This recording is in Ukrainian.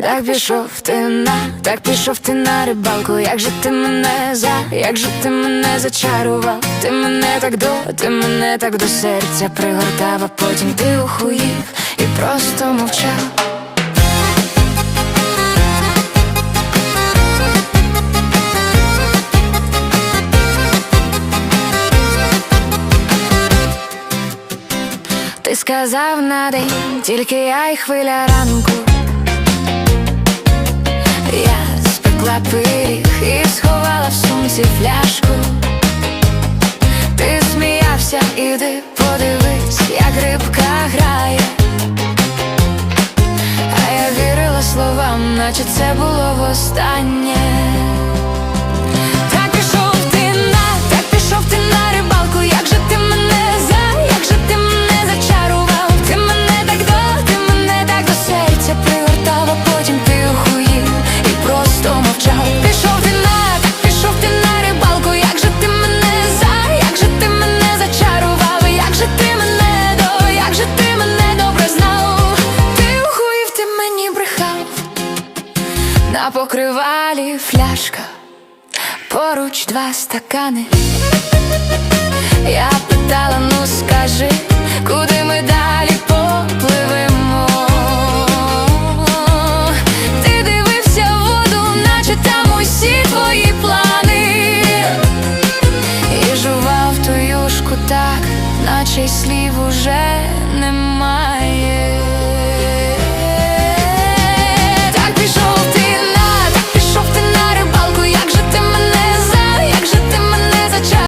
Так пішов ти на, так пішов ти на рибалку, як же ти мене за, як же ти мене зачарував, ти мене так до, ти мене так до серця пригортав, а потім ти ухуїв і просто мовчав. Ти сказав на день, тільки я й хвиля ранку. Пиріг і сховала в сумці фляжку. Ти сміявся, іди подивись, як рибка грає. А я вірила словам, наче це було востаннє. Покривалі фляжка, поруч два стакани. Я питала, ну скажи, куди ми далі попливемо? Ти дивився в воду, наче там усі твої плани. І жував ту юшку так, наче й слів уже.